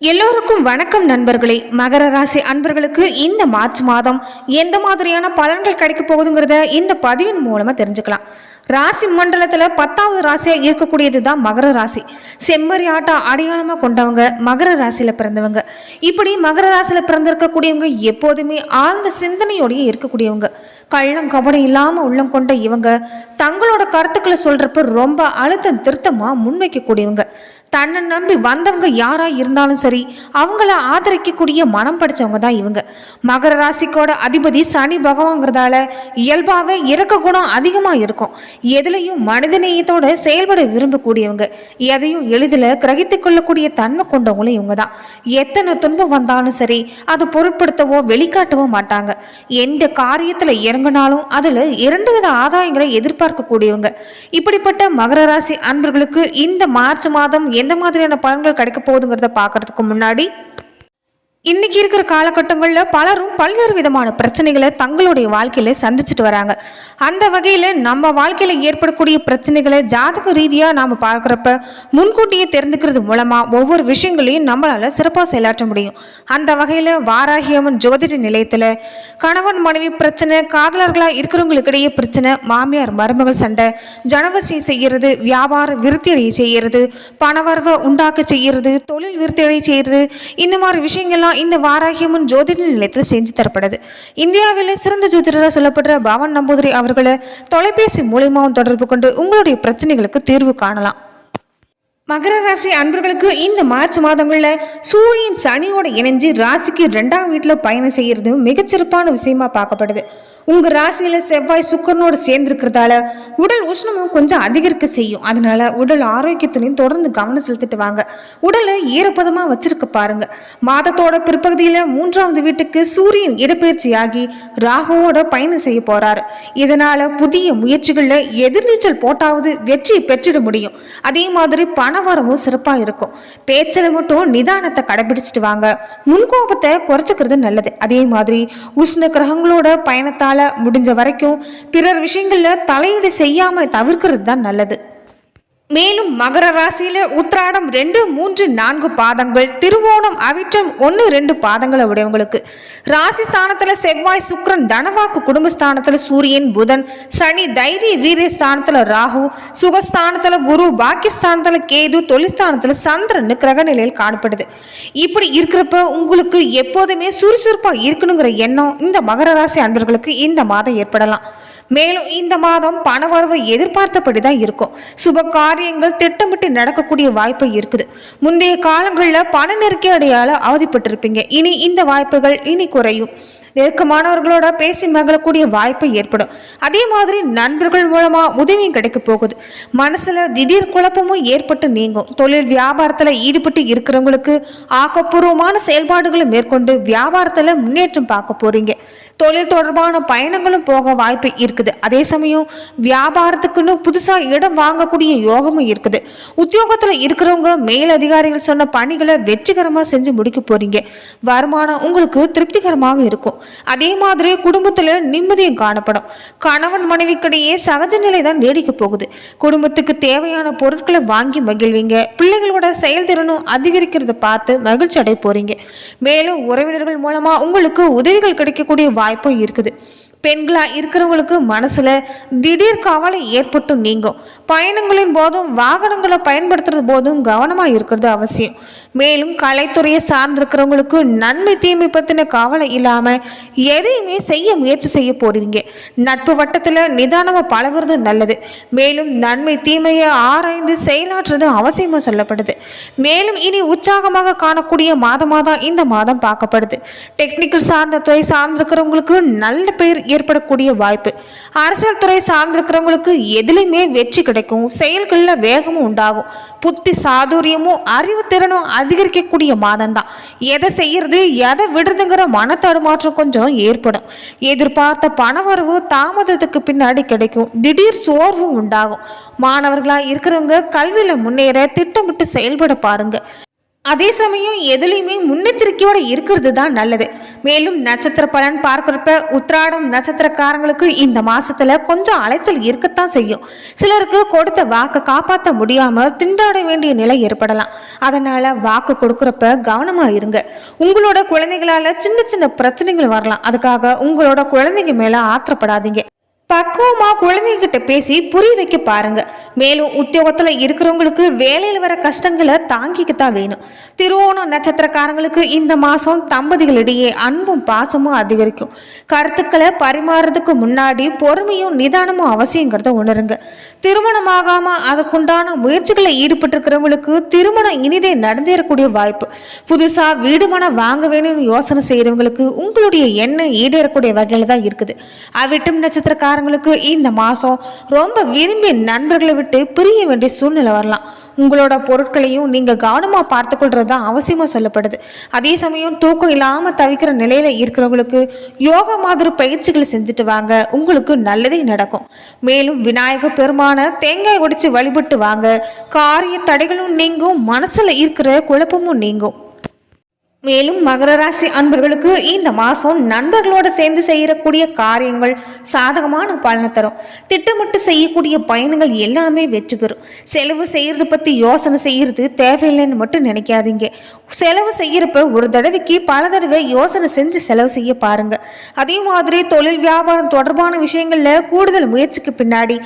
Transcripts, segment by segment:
எல்லோருக்கும் வணக்கம் நண்பர்களே. மகர ராசி அன்பர்களுக்கு இந்த மார்ச் மாதம் எந்த மாதிரியான பலன்கள் கிடைக்க போகுதுங்கிறத இந்த பதிவின் மூலமா தெரிஞ்சுக்கலாம். ராசி மண்டலத்துல பத்தாவது ராசியா இருக்கக்கூடியது தான் மகர ராசி. செம்மறி ஆட்டம் அடையாளமா கொண்டவங்க மகர ராசியில பிறந்தவங்க. இப்படி மகர ராசியில பிறந்திருக்கக்கூடியவங்க எப்போதுமே ஆழ்ந்த சிந்தனையோடையே இருக்கக்கூடியவங்க. கள்ளம் கபடம் இல்லாம உள்ளம் கொண்ட இவங்க தங்களோட கருத்துக்களை சொல்றப்ப ரொம்ப அழுத்தம் திருத்தமா முன்வைக்கக்கூடியவங்க. தன்னை நம்பி வந்தவங்க யாராக இருந்தாலும் சரி அவங்கள ஆதரிக்கக்கூடிய மனம் படிச்சவங்க தான் இவங்க. மகர ராசிக்கோட அதிபதி சனி பகவாங்கிறதால இயல்பாகவே இறக்க குணம் அதிகமாக இருக்கும். எதுலையும் மனிதநேயத்தோட செயல்பட விரும்பக்கூடியவங்க. எதையும் எளிதில் கிரகித்து கொள்ளக்கூடிய தன்மை கொண்டவங்களும் இவங்க தான். எத்தனை துன்பம் வந்தாலும் சரி அதை பொருட்படுத்தவோ வெளிக்காட்டவோ மாட்டாங்க. எந்த காரியத்தில் இறங்கினாலும் அதில் இரண்டு வித ஆதாயங்களை எதிர்பார்க்கக்கூடியவங்க. இப்படிப்பட்ட மகர ராசி அன்பர்களுக்கு இந்த மார்ச் மாதம் எந்த மாதிரியான பலன்கள் கிடைக்க போகுதுங்கிறத பார்க்கறதுக்கு முன்னாடி இன்னைக்கு இருக்கிற காலகட்டங்களில் பலரும் பல்வேறு விதமான பிரச்சனைகளை தங்களுடைய வாழ்க்கையில சந்திச்சுட்டு வராங்க. அந்த வகையில் நம்ம வாழ்க்கையில் ஏற்படக்கூடிய பிரச்சனைகளை ஜாதக ரீதியாக நாம் பார்க்குறப்ப முன்கூட்டியே தெரிந்துக்கிறது மூலமாக ஒவ்வொரு விஷயங்களையும் நம்மளால் சிறப்பாக செயலாற்ற முடியும். அந்த வகையில் வாராகியம்மன் ஜோதிட நிலையத்தில் கணவன் மனைவி பிரச்சனை காதலர்களாக இருக்கிறவங்களுக்கிடையே பிரச்சனை மாமியார் மருமகள் சண்டை ஜனவசி செய்கிறது வியாபார விருத்தியடை செய்கிறது பணவரவை உண்டாக்க செய்கிறது தொழில் விருத்தியடை செய்கிறது இந்த மாதிரி விஷயங்கள்லாம் இந்த வாராகியம்மன் ஜோதிட நிலையத்தில் செஞ்சு தரப்படுது இந்தியாவிலே சிறந்த ஜோதிடராக சொல்லப்படுற பவன் நம்பூதிரி அவர்களை தொலைபேசி மூலியமாகவும் தொடர்பு கொண்டு உங்களுடைய பிரச்சனைகளுக்கு தீர்வு காணலாம். மகர ராசி அன்பர்களுக்கு இந்த மார்ச் மாதங்களில் சூரியன் சனியோட இணைஞ்சு ராசிக்கு ரெண்டாம் வீட்டில் பயணம் செய்கிறது மிகச்சிறப்பான விஷயமா பார்க்கப்படுது. உங்கள் ராசியில் செவ்வாய் சுக்கரனோட சேர்ந்துருக்கிறதால உடல் உஷ்ணமும் கொஞ்சம் அதிகரிக்க செய்யும். அதனால உடல் ஆரோக்கியத்திலையும் தொடர்ந்து கவனம் செலுத்திட்டு வாங்க. உடலை ஈரப்பதமாக வச்சிருக்க பாருங்க. மாதத்தோட பிற்பகுதியில் மூன்றாவது வீட்டுக்கு சூரியன் இடப்பெயர்ச்சியாகி ராகுவோட பயணம் செய்ய போறாரு. இதனால புதிய முயற்சிகளில் எதிர்நீச்சல் போட்டாவது வெற்றியை பெற்றிட முடியும். அதே மாதிரி பணவரவும் சிறப்பாக இருக்கும். பேச்சில் மட்டும் நிதானத்தை கடைபிடிச்சிட்டு வாங்க. முன்கோபத்தை குறைச்சிக்கிறது நல்லது. அதே மாதிரி உஷ்ண கிரகங்களோட பயணத்தால் முடிஞ்ச வரைக்கும் பிறர் விஷயங்களில் தலையீடு செய்யாமல் தவிர்க்கிறது தான் நல்லது. மேலும் மகர ராசியில உத்திராடம் ரெண்டு மூன்று நான்கு பாதங்கள் திருவோணம் அவிட்டம் ஒன்று ரெண்டு பாதங்களை உடையவங்களுக்கு. ராசி ஸ்தானத்துல செவ்வாய் சுக்ரன் தனவாக்கு குடும்பஸ்தானத்துல சூரியன் புதன் சனி தைரிய வீரிய ஸ்தானத்துல ராகு சுகஸ்தானத்துல குரு பாக்கியஸ்தானத்துல கேது தொழில்ஸ்தானத்துல சந்திரன் கிரக நிலையில் காணப்படுது. இப்படி இருக்கிறப்ப உங்களுக்கு எப்போதுமே சுறுசுறுப்பா இருக்கணுங்கிற எண்ணம் இந்த மகர ராசி அன்பர்களுக்கு இந்த மாதம் ஏற்படலாம். மேலும் இந்த மாதம் பணவரவு எதிர்பார்த்தபடி தான் இருக்கும். சுப காரியங்கள் திட்டமிட்டு நடக்கக்கூடிய வாய்ப்பு இருக்குது. முந்தைய காலங்களில் பண நெருக்கடியால் அவதிப்பட்டிருப்பீங்க. இனி இந்த வாய்ப்புகள் இனி குறையும். நெருக்கமானவர்களோட பேசி மகளக்கூடிய வாய்ப்பு ஏற்படும். அதே மாதிரி நண்பர்கள் மூலமா உதவியும் கிடைக்க போகுது. மனசுல திடீர் குழப்பமும் ஏற்பட்டு நீங்கும். தொழில் வியாபாரத்துல ஈடுபட்டு இருக்கிறவங்களுக்கு ஆக்கப்பூர்வமான செயல்பாடுகளை மேற்கொண்டு வியாபாரத்துல முன்னேற்றம் பார்க்க போறீங்க. தொழில் தொடர்பான பயணங்களும் போக வாய்ப்பு இருக்குது. அதே சமயம் வியாபாரத்துக்குன்னு புதுசாக இடம் வாங்கக்கூடிய யோகமும் இருக்குது. உத்தியோகத்தில் இருக்கிறவங்க மேலதிகாரிகள் சொன்ன பணிகளை வெற்றிகரமாக செஞ்சு முடிக்க போறீங்க. வருமானம் உங்களுக்கு திருப்திகரமாக இருக்கும். அதே மாதிரி குடும்பத்தில் நிம்மதியும் காணப்படும். கணவன் மனைவிக்கிடையே சகஜ நிலை தான் நீடிக்க போகுது. குடும்பத்துக்கு தேவையான பொருட்களை வாங்கி மகிழ்வீங்க. பிள்ளைகளோட செயல்திறனும் அதிகரிக்கிறத பார்த்து மகிழ்ச்சி அடைய போறீங்க. மேலும் உறவினர்கள் மூலமா உங்களுக்கு உதவிகள் கிடைக்கக்கூடிய வாய்ப்பும் இருக்குது. பெண்களாக இருக்கிறவங்களுக்கு மனசில் திடீர் கவலை ஏற்பட்டு நீங்கும். பயணங்களின் போதும் வாகனங்களை பயன்படுத்துறது போதும் கவனமாக இருக்கிறது அவசியம். மேலும் கலைத்துறையை சார்ந்திருக்கிறவங்களுக்கு நன்மை தீமை பற்றின கவலை இல்லாமல் எதையுமே செய்ய முயற்சி செய்ய போடுவீங்க நட்பு வட்டத்தில் நிதானமாக பழகுறது நல்லது. மேலும் நன்மை தீமையை ஆராய்ந்து செயலாற்றுறது அவசியமாக சொல்லப்படுது. மேலும் இனி உற்சாகமாக காணக்கூடிய மாதமாக தான் இந்த மாதம் பார்க்கப்படுது. டெக்னிக்கல் சார்ந்த துறை சார்ந்திருக்கிறவங்களுக்கு நல்ல பெயர் ஏற்படக்கூடிய வாய்ப்பு. அரசியல் துறை சார்ந்திருக்கிறவங்களுக்கு எதுலையுமே வெற்றி கிடைக்கும். செயல்களில் வேகமும் உண்டாகும். புத்தி சாதுரியமும் அறிவுத்திறனும் அதிகரிக்கக்கூடிய மாதம் தான் எதை செய்யறது எதை விடுறதுங்கிற மன தடுமாற்றம் கொஞ்சம் ஏற்படும். எதிர்பார்த்த பணவரவு தாமதத்துக்கு பின்னாடி கிடைக்கும். திடீர் சோர்வும் உண்டாகும். மாணவர்களாக இருக்கிறவங்க கல்வியில் முன்னேற திட்டமிட்டு செயல்பட பாருங்க. அதே சமயம் எதுலேயுமே முன்னெச்சரிக்கையோடு இருக்கிறது தான் நல்லது. மேலும் நட்சத்திர பலன் பார்க்குறப்ப உத்ராடம் நட்சத்திரக்காரங்களுக்கு இந்த மாதத்தில் கொஞ்சம் அலைச்சல் இருக்கத்தான் செய்யும். சிலருக்கு கொடுத்த வாக்கை காப்பாற்ற முடியாமல் திண்டாட வேண்டிய நிலை ஏற்படலாம். அதனால் வாக்கு கொடுக்குறப்ப கவனமாக இருங்க. உங்களோட குழந்தைகளால் சின்ன சின்ன பிரச்சனைகள் வரலாம். அதுக்காக உங்களோட குழந்தைங்க மேலே ஆத்திரப்படாதீங்க. பக்குவமா குழந்தைகிட்ட பேசி புரிய வைக்க பாருங்க. மேலும் உத்தியோகத்துல இருக்கிறவங்களுக்கு வேலையில் வர கஷ்டங்களை தாங்கிக்கத்தான் வேணும். திருவோணம் நட்சத்திரக்காரங்களுக்கு இந்த மாசம் தம்பதிகளிடையே அன்பும் பாசமும் அதிகரிக்கும். கருத்துக்களை பரிமாறுறதுக்கு முன்னாடி பொறுமையும் நிதானமும் அவசியங்கிறத உணருங்க. திருமணமாகாம அதுக்குண்டான முயற்சிகளை ஈடுபட்டிருக்கிறவங்களுக்கு திருமணம் இனிதே நடந்தேறக்கூடிய வாய்ப்பு. புதுசா வீடு மனம் வாங்க வேணும்னு யோசனை செய்யறவங்களுக்கு உங்களுடைய எண்ணம் ஈடேறக்கூடிய வகையில தான் இருக்குது. அவிட்டும் சொந்தக்காரங்களுக்கு இந்த மாதம் ரொம்ப விரும்பிய நண்பர்களை விட்டு பிரிய வேண்டிய சூழ்நிலை வரலாம். உங்களோட பொருட்களையும் நீங்கள் கவனமாக பார்த்து பார்த்துக்கொள்றது தான் அவசியமாக சொல்லப்படுது. அதே சமயம் தூக்கம் இல்லாமல் தவிக்கிற நிலையில் இருக்கிறவங்களுக்கு யோகா மாதிரி பயிற்சிகளை செஞ்சுட்டு வாங்க. உங்களுக்கு நல்லதே நடக்கும். மேலும் விநாயக பெருமான தேங்காய் உடைச்சு வழிபட்டு வாங்க. காரிய தடைகளும் நீங்கும் மனசில் இருக்கிற குழப்பமும் நீங்கும். மேலும் மகர ராசி அன்பர்களுக்கு இந்த மாதம் நண்பர்களோட சேர்ந்து செய்யக்கூடிய காரியங்கள் சாதகமான பலனை தரும். திட்டமிட்டு செய்யக்கூடிய பயணங்கள் எல்லாமே வெற்றி பெறும். செலவு செய்கிறது பற்றி யோசனை செய்கிறது தேவையில்லைன்னு மட்டும் நினைக்காதீங்க. செலவு செய்கிறப்ப ஒரு தடவைக்கு பல தடவை யோசனை செஞ்சு செலவு செய்ய பாருங்க. அதே மாதிரி தொழில் வியாபாரம் தொடர்பான விஷயங்களில் கூடுதல் முயற்சிக்கு பின்னாடி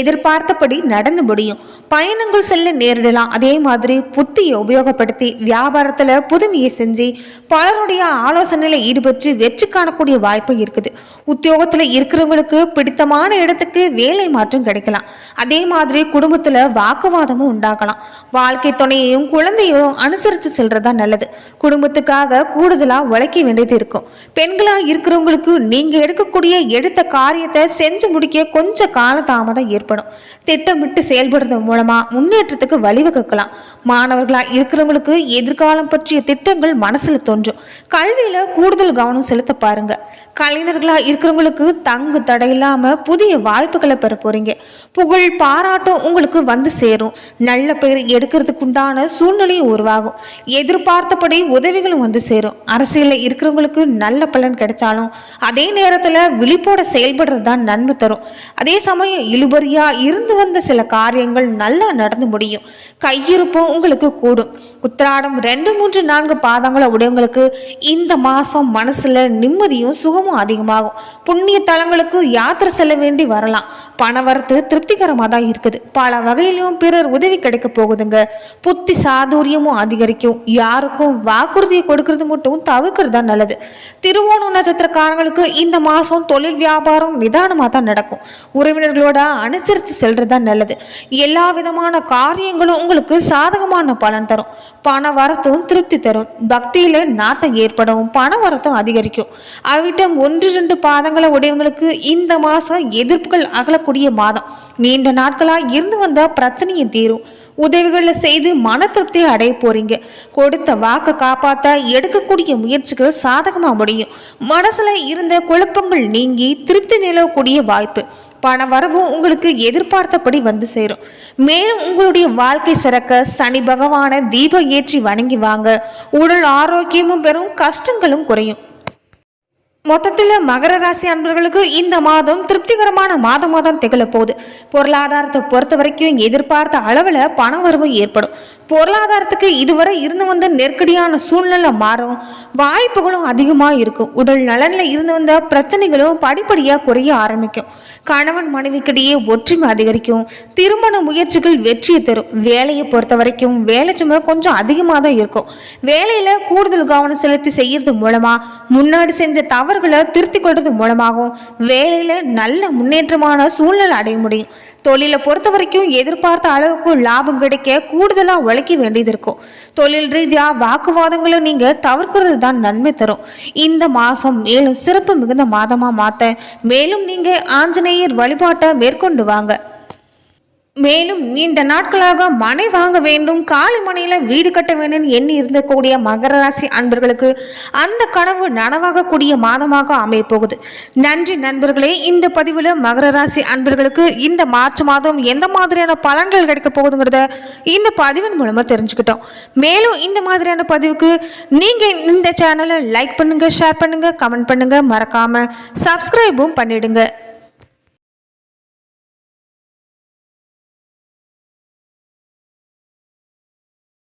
எதிர்பார்த்தபடி நடந்து முடியும். பயணங்கள் செல்ல நேரிடலாம். அதே மாதிரி புத்தியை உபயோகப்படுத்தி வியாபாரத்தில் புதுமையை செஞ்சு பலருடைய ஆலோசனையில் ஈடுபட்டு வெற்றி காணக்கூடிய வாய்ப்பு இருக்குது. உத்தியோகத்தில் இருக்கிறவங்களுக்கு பிடித்தமான இடத்துக்கு வேலை மாற்றம் கிடைக்கலாம். அதே மாதிரி குடும்பத்தில் வாக்குவாதமும் உண்டாகலாம். வாழ்க்கை துணையையும் குழந்தையும் அனுசரித்து செல்றதா நல்லது. குடும்பத்துக்காக கூடுதலாக உழைக்க வேண்டியது இருக்கும். பெண்களாக இருக்கிறவங்களுக்கு நீங்கள் எடுக்கக்கூடிய எடுத்த காரியத்தை செஞ்சு முடிக்க கொஞ்சம் காலதாமதம் ஏற்படும். திட்டமிட்டு செயல்படுறது மூலமா முன்னேற்றத்துக்கு வழிவகுக்கலாம். மாணவர்களா இருக்கிறவங்களுக்கு எதிர்காலம் பற்றிய திட்டங்கள் மனசில் தோன்றும். கல்வியில் கூடுதல் கவனம் செலுத்த பாருங்க. கலைஞர்களாக இருக்கிறவங்களுக்கு தங்கு தடை புதிய வாய்ப்புகளை பெற போகிறீங்க புகழ் பாராட்டும் உங்களுக்கு வந்து சேரும். நல்ல பெயர் எடுக்கிறதுக்கு உண்டான சூழ்நிலையும் உருவாகும். எதிர்பார்த்தபடி உதவிகளும் வந்து சேரும். அரசியலில் இருக்கிறவங்களுக்கு நல்ல பலன் கிடைச்சாலும் அதே நேரத்தில் விழிப்போட செயல்படுறது தான் நன்மை தரும். அதே சமயம் இழுபறியாக இருந்து வந்த சில காரியங்கள் நல்லா நடந்து முடியும். கையிருப்பும் உங்களுக்கு கூடும். உத்திராடம் ரெண்டு மூன்று நான்கு பாதங்களை உடையவங்களுக்கு இந்த மாதம் மனசில் நிம்மதியும் சுகமும் அதிகமாகும். புண்ணிய தலங்களுக்கு யாத்திரை செல்ல வேண்டி வரலாம். பண வரத்து திருப்திகரமாக தான் இருக்குது. பல வகையிலும் பிறர் உதவி கிடைக்க போகுதுங்க. புத்தி சாதுரியமும் அதிகரிக்கும். யாருக்கும் வாக்குறுதியை கொடுக்கறது மட்டும் தவிர்க்கிறது தான் நல்லது. திருவோணம் நட்சத்திரக்காரங்களுக்கு இந்த மாதம் தொழில் வியாபாரம் நிதானமாக தான் நடக்கும். உறவினர்களோட அனுசரித்து செல்றது தான் நல்லது. எல்லா விதமான காரியங்களும் உங்களுக்கு சாதகமான பலன் தரும். பண வரத்தும் திருப்தி தரும். பக்தியில் நாட்டம் ஏற்படும். பண வரத்தும் அதிகரிக்கும். அவிட்டம் ஒன்று ரெண்டு பாதங்களை உடையவங்களுக்கு இந்த மாதம் எதிர்ப்புகள் அகலக்கூடிய மாதம். நீண்ட நாட்களாக இருந்து வந்த பிரச்சனையும் தீரும். உதவிகளை செய்து மன திருப்தியை அடைய போறீங்க. கொடுத்த வாக்கை காப்பாற்ற எடுக்கக்கூடிய முயற்சிகள் சாதகமாக முடியும். மனசுல இருந்த குழப்பங்கள் நீங்கி திருப்தி நிலவக்கூடிய வாய்ப்பு. பண வரவும் உங்களுக்கு எதிர்பார்த்தபடி வந்து சேரும். மேலும் உங்களுடைய வாழ்க்கை சிறக்க சனி பகவான தீபம் ஏற்றி வணங்கி வாங்க. உடல் ஆரோக்கியமும் பெறும் கஷ்டங்களும் குறையும். மொத்தத்தில் மகர ராசி அன்பர்களுக்கு இந்த மாதம் திருப்திகரமான மாதமாக தான் திகழ போகுது பொருளாதாரத்தை பொறுத்த வரைக்கும் எதிர்பார்த்த அளவில் பண வரவு ஏற்படும். பொருளாதாரத்துக்கு இதுவரை இருந்து வந்த நெருக்கடியான சூழ்நிலை மாறும். வாய்ப்புகளும் அதிகமாக இருக்கும். உடல் நலனில் இருந்து வந்த பிரச்சனைகளும் படிப்படியாக குறைய ஆரம்பிக்கும். கணவன் மனைவிக்கிடையே ஒற்றுமை அதிகரிக்கும். திருமண முயற்சிகள் வெற்றியை தரும். வேலையை பொறுத்த வரைக்கும் வேலை சுமை கொஞ்சம் அதிகமாக தான் இருக்கும். வேலையில் கூடுதல் கவனம் செலுத்தி செய்கிறது மூலமாக முன்னாடி செஞ்ச தவறுகளை திருத்திக் கொள்வது மூலமாகவும் வேலையில் நல்ல முன்னேற்றமான சூழ்நிலை அடைய முடியும். தொழிலை பொறுத்த வரைக்கும் எதிர்பார்த்த அளவுக்கு லாபம் கிடைக்க கூடுதலாக உழைக்க வேண்டியது இருக்கும். தொழில் ரீதியாக வாக்குவாதங்களை நீங்கள் தவிர்க்கிறது தான் நன்மை தரும். இந்த மாதம் மேலும் சிறப்பு மிகுந்த மாதமாக மாற்ற மேலும் நீங்கள் ஆஞ்சநேயர் வழிபாட்டை மேற்கொண்டு வாங்க. மேலும் நீண்ட நாட்களாக மனை வாங்க வேண்டும் காலி மனையில வீடு கட்ட வேண்டும் எண்ணி இருந்தக்கூடிய மகர ராசி அன்பர்களுக்கு அந்த கனவு நனவாகக்கூடிய மாதமாக அமைய போகுது நன்றி நண்பர்களே இந்த பதிவில் மகர ராசி அன்பர்களுக்கு இந்த மார்ச் மாதம் எந்த மாதிரியான பலன்கள் கிடைக்க போகுதுங்கிறத இந்த பதிவின் மூலமா தெரிஞ்சுக்கிட்டோம். மேலும் இந்த மாதிரியான பதிவுக்கு நீங்க இந்த சேனலை லைக் பண்ணுங்க ஷேர் பண்ணுங்க கமெண்ட் பண்ணுங்க. மறக்காம சப்ஸ்கிரைபும் பண்ணிடுங்க.